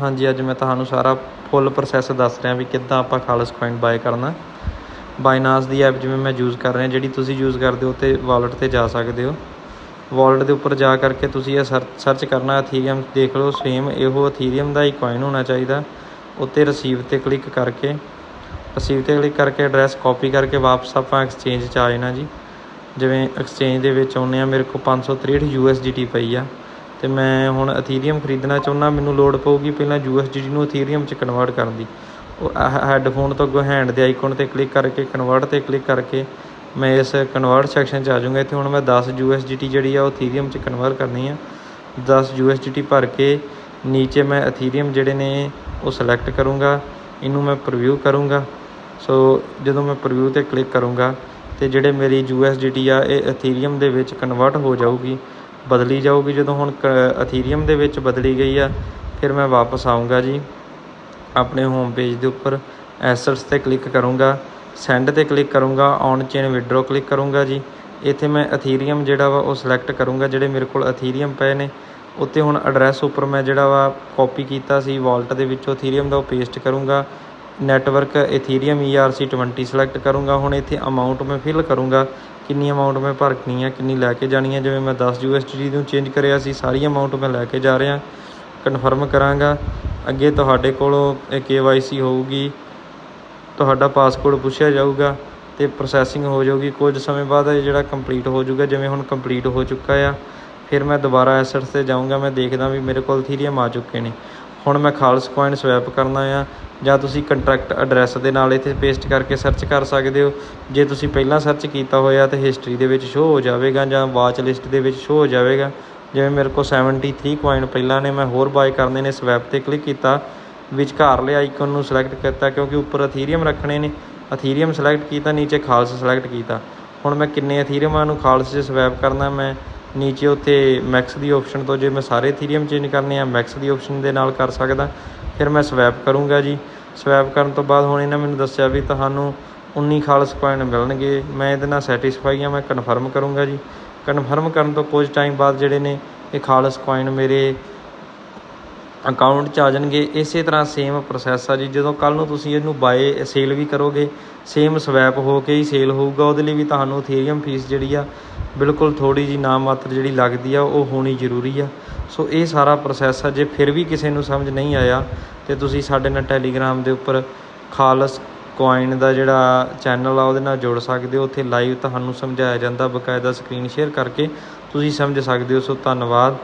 ਹਾਂਜੀ, ਅੱਜ ਮੈਂ ਤੁਹਾਨੂੰ ਸਾਰਾ ਫੁੱਲ ਪ੍ਰੋਸੈਸ ਦੱਸ ਰਿਹਾ ਵੀ ਕਿੱਦਾਂ ਆਪਾਂ ਖਾਲਸ ਕੋਇਨ ਬਾਏ ਕਰਨਾ। ਬਾਈਨਾਂਸ ਦੀ ਐਪ ਜਿਵੇਂ ਮੈਂ ਯੂਜ਼ ਕਰ ਰਿਹਾ, ਜਿਹੜੀ ਤੁਸੀਂ ਯੂਜ਼ ਕਰਦੇ ਹੋ ਤੇ ਵਾਲਟ ਤੇ ਜਾ ਸਕਦੇ ਹੋ। ਵਾਲਟ ਦੇ ਉੱਪਰ ਜਾ ਕਰਕੇ ਤੁਸੀਂ ਇਹ ਸਰਚ ਕਰਨਾ ਅਥੀਰੀਅਮ ਦੇਖ ਲਓ ਸੇਮ ਇਹੋ ਅਥੀਰੀਅਮ ਦਾ ਹੀ ਕੋਇਨ ਹੋਣਾ ਚਾਹੀਦਾ। ਉੱਤੇ ਰਿਸੀਵ ਤੇ ਕਲਿੱਕ ਕਰਕੇ ਰਿਸੀਵ ਤੇ ਕਲਿੱਕ ਕਰਕੇ ਐਡਰੈਸ ਕਾਪੀ ਕਰਕੇ ਵਾਪਸ ਆਪਾਂ ਐਕਸਚੇਂਜ 'ਚ ਆ ਜਾਣਾ ਜੀ। ਜਿਵੇਂ ਐਕਸਚੇਂਜ ਦੇ ਵਿੱਚ ਆਉਂਦੇ ਆ ਮੇਰੇ ਕੋਲ 563 USDT ਪਈ ਆ। ਅਤੇ ਮੈਂ ਹੁਣ ਅਥੀਰੀਅਮ ਖਰੀਦਣਾ ਚਾਹੁੰਦਾ ਮੈਨੂੰ ਲੋੜ ਪਊਗੀ ਪਹਿਲਾਂ ਯੂ ਐੱਸ ਡੀ ਟੀ ਨੂੰ ਅਥੀਰੀਅਮ 'ਚ ਕਨਵਰਟ ਕਰਨ ਦੀ। ਉਹ ਹੈੱਡਫੋਨ ਤੋਂ ਅੱਗੋਂ ਹੈਂਡ ਦੇ ਆਈਕਨ ਤੇ ਕਲਿੱਕ ਕਰਕੇ ਕਨਵਰਟ ਤੇ ਕਲਿੱਕ ਕਰਕੇ ਮੈਂ ਇਸ ਕਨਵਰਟ ਸੈਕਸ਼ਨ 'ਚ ਆ ਜਾਊਂਗਾ। ਇੱਥੇ ਹੁਣ ਮੈਂ ਦਸ ਯੂ ਐੱਸ 10 ਟੀ ਜਿਹੜੀ ਆ ਉਹ ਅਥੀਰੀਅਮ 'ਚ ਕਨਵਰਟ ਕਰਨੀ ਆ। ਦਸ ਯੂ ਐੱਸ ਡੀ ਟੀ ਭਰ ਕੇ ਨੀਚੇ ਮੈਂ ਅਥੀਰੀਅਮ ਜਿਹੜੇ ਨੇ ਉਹ ਸਿਲੈਕਟ ਕਰੂੰਗਾ। ਇਹਨੂੰ ਮੈਂ ਪ੍ਰੀਵਿਊ ਕਰੂੰਗਾ। ਸੋ ਜਦੋਂ ਮੈਂ ਪ੍ਰੀਵਿਊ ਤੇ ਕਲਿੱਕ ਕਰੂੰਗਾ ਤੇ ਜਿਹੜੇ ਮੇਰੀ ਯੂ ਐੱਸ ਡੀ ਟੀ ਆ, ਇਹ ਅਥੀਰੀਅਮ ਦੇ ਵਿੱਚ ਕਨਵਰਟ ਹੋ ਜਾਊਗੀ। ਬਦਲੀ ਜਾਊਗੀ ਜਦੋਂ ਹੁਣ ਕ ਅਥੀਰੀਅਮ ਦੇ ਵਿੱਚ ਬਦਲੀ ਗਈ ਆ, ਫਿਰ ਮੈਂ ਵਾਪਸ ਆਊਂਗਾ ਜੀ। ਆਪਣੇ ਹੋਮ ਪੇਜ ਦੇ ਉੱਪਰ ਐਸਟਸ ਤੇ ਕਲਿੱਕ ਕਰੂੰਗਾ ਸੈਂਡ ਤੇ ਕਲਿੱਕ ਕਰੂੰਗਾ ਔਨ ਚੇਨ ਵਿਡਰੋ ਕਲਿੱਕ ਕਰੂੰਗਾ ਜੀ। ਇੱਥੇ ਮੈਂ ਅਥੀਰੀਅਮ ਜਿਹੜਾ ਵਾ ਉਹ ਸਿਲੈਕਟ ਕਰੂੰਗਾ, ਜਿਹੜੇ ਮੇਰੇ ਕੋਲ ਅਥੀਰੀਅਮ ਪਏ ਨੇ। ਉੱਤੇ ਹੁਣ ਐਡਰੈਸ ਉੱਪਰ ਮੈਂ ਜਿਹੜਾ ਵਾ ਕਾਪੀ ਕੀਤਾ ਸੀ ਵਾਲਟ ਦੇ ਵਿੱਚੋਂ ਅਥੀਰੀਅਮ ਦਾ ਉਹ ਪੇਸਟ ਕਰੂੰਗਾ। ਨੈਟਵਰਕ ਇਥੀਰੀਅਮ ERC20 ਸਿਲੈਕਟ ਕਰੂੰਗਾ। ਹੁਣ ਇੱਥੇ ਅਮਾਉਂਟ ਮੈਂ ਫਿਲ ਕਰੂੰਗਾ। ਕਿੰਨੀ ਅਮਾਉਂਟ ਮੈਂ ਭਰਨੀ ਹੈ ਕਿੰਨੀ ਲੈ ਕੇ ਜਾਣੀ ਹੈ ਜਿਵੇਂ ਮੈਂ 10 USDT ਨੂੰ ਚੇਂਜ ਕਰਿਆ ਸੀ, ਸਾਰੀ ਅਮਾਉਂਟ ਮੈਂ ਲੈ ਕੇ ਜਾ ਰਿਹਾ। ਕਨਫਰਮ ਕਰਾਂਗਾ। ਅੱਗੇ ਤੁਹਾਡੇ ਕੋਲੋਂ ਇਹ KYC ਹੋਊਗੀ। ਤੁਹਾਡਾ ਪਾਸਪੋਰਟ ਪੁੱਛਿਆ ਜਾਊਗਾ ਤੇ ਪ੍ਰੋਸੈਸਿੰਗ ਹੋ ਜਾਊਗੀ। ਕੁਝ ਸਮੇਂ ਬਾਅਦ ਇਹ ਜਿਹੜਾ ਕੰਪਲੀਟ ਹੋ ਜਾਊਗਾ, ਜਿਵੇਂ ਹੁਣ ਕੰਪਲੀਟ ਹੋ ਚੁੱਕਾ ਆ, ਫਿਰ ਮੈਂ ਦੁਬਾਰਾ ਐਸੈਟਸ ਤੇ ਜਾਊਂਗਾ। ਮੈਂ ਦੇਖਦਾ ਵੀ ਮੇਰੇ ਕੋਲ ਥੀਰੀਅਮ ਆ ਚੁੱਕੇ ਨੇ। ਹੁਣ ਮੈਂ ਖਾਲਸ ਕੋਇਨ ਸਵੈਪ ਕਰਨਾ ਆ, ਜਾਂ ਤੁਸੀਂ ਕੰਟਰੈਕਟ ਐਡਰੈਸ ਦੇ ਨਾਲ ਇੱਥੇ ਪੇਸਟ ਕਰਕੇ ਸਰਚ ਕਰ ਸਕਦੇ ਹੋ। ਜੇ ਤੁਸੀਂ ਪਹਿਲਾਂ ਸਰਚ ਕੀਤਾ ਹੋਇਆ ਤਾਂ ਹਿਸਟਰੀ ਦੇ ਵਿੱਚ ਸ਼ੋ ਹੋ ਜਾਵੇਗਾ, ਜਾਂ ਵਾਚ ਲਿਸਟ ਦੇ ਵਿੱਚ ਸ਼ੋ ਹੋ ਜਾਵੇਗਾ। ਜਿਵੇਂ ਮੇਰੇ ਕੋਲ 73 ਕੋਇਨ ਪਹਿਲਾਂ ਨੇ, ਮੈਂ ਹੋਰ ਬਾਏ ਕਰਨੇ ਨੇ ਸਵੈਪ ਤੇ ਕਲਿੱਕ ਕੀਤਾ। ਵਿਚਕਾਰਲੇ ਆਈਕਨ ਨੂੰ ਸਿਲੈਕਟ ਕੀਤਾ, ਕਿਉਂਕਿ ਉੱਪਰ ਅਥੀਰੀਅਮ ਰੱਖਣੇ ਨੇ। ਅਥੀਰੀਅਮ ਸਿਲੈਕਟ ਕੀਤਾ, ਨੀਚੇ ਖਾਲਸ ਸਿਲੈਕਟ ਕੀਤਾ। ਹੁਣ ਮੈਂ ਕਿੰਨੇ ਅਥੀਰੀਅਮਾਂ ਨੂੰ ਖਾਲਸ 'ਚ ਸਵੈਪ ਕਰਨਾ, ਮੈਂ ਨੀਚੇ ਉੱਥੇ ਮੈਕਸ ਦੀ ਆਪਸ਼ਨ ਤੋਂ ਜੇ ਮੈਂ ਸਾਰੇ ਅਥੀਰੀਅਮ ਚੇਂਜ ਕਰਨੇ ਆ ਮੈਕਸ ਦੀ ਆਪਸ਼ਨ ਦੇ ਨਾਲ ਕਰ ਸਕਦਾ। ਫਿਰ ਮੈਂ ਸਵੈਪ ਕਰੂੰਗਾ ਜੀ। ਸਵੈਪ ਕਰਨ ਤੋਂ ਬਾਅਦ ਹੁਣ ਇਹਨਾਂ ਮੈਨੂੰ ਦੱਸਿਆ ਵੀ ਤੁਹਾਨੂੰ 19 ਖਾਲਸ ਕੋਇਨ ਮਿਲਣਗੇ। ਮੈਂ ਇਹਦੇ ਨਾਲ ਸੈਟੀਸਫਾਈ ਆ, ਮੈਂ ਕਨਫਰਮ ਕਰੂੰਗਾ ਜੀ। ਕਨਫਰਮ ਕਰਨ ਤੋਂ ਕੁਝ ਟਾਈਮ ਬਾਅਦ ਜਿਹੜੇ ਨੇ ਇਹ ਖਾਲਸ ਕੋਇਨ ਮੇਰੇ ਅਕਾਊਂਟ 'ਚ ਆ ਜਾਣਗੇ। ਇਸੇ ਤਰ੍ਹਾਂ ਸੇਮ ਪ੍ਰੋਸੈਸ ਆ ਜੀ। ਜਦੋਂ ਕੱਲ ਨੂੰ ਤੁਸੀਂ ਇਹਨੂੰ ਬਾਏ ਸੇਲ ਵੀ ਕਰੋਗੇ ਸੇਮ ਸਵੈਪ ਹੋ ਕੇ ਹੀ ਸੇਲ ਹੋਊਗਾ। ਉਹਦੇ ਲਈ ਵੀ ਤੁਹਾਨੂੰ ਥੀਰੀਅਮ ਫੀਸ ਜਿਹੜੀ ਆ ਬਿਲਕੁਲ ਥੋੜ੍ਹੀ ਜਿਹੀ ਨਾਮ ਮਾਤਰ ਜਿਹੜੀ ਲੱਗਦੀ ਆ, ਉਹ ਹੋਣੀ ਜ਼ਰੂਰੀ ਆ। ਸੋ ਇਹ ਸਾਰਾ ਪ੍ਰੋਸੈਸ ਆ। ਜੇ ਫਿਰ ਵੀ ਕਿਸੇ ਨੂੰ ਸਮਝ ਨਹੀਂ ਆਇਆ, ਤੇ ਤੁਸੀਂ ਸਾਡੇ ਨਾਲ ਟੈਲੀਗ੍ਰਾਮ ਦੇ ਉੱਪਰ ਖਾਲਸ ਕੋਆਇਨ ਦਾ ਜਿਹੜਾ ਚੈਨਲ ਆ, ਉਹਦੇ ਨਾਲ ਜੁੜ ਸਕਦੇ ਹੋ। ਉੱਥੇ ਲਾਈਵ ਤੁਹਾਨੂੰ ਸਮਝਾਇਆ ਜਾਂਦਾ, ਬਕਾਇਦਾ ਸਕਰੀਨ ਸ਼ੇਅਰ ਕਰਕੇ ਤੁਸੀਂ ਸਮਝ ਸਕਦੇ ਹੋ। ਸੋ ਧੰਨਵਾਦ।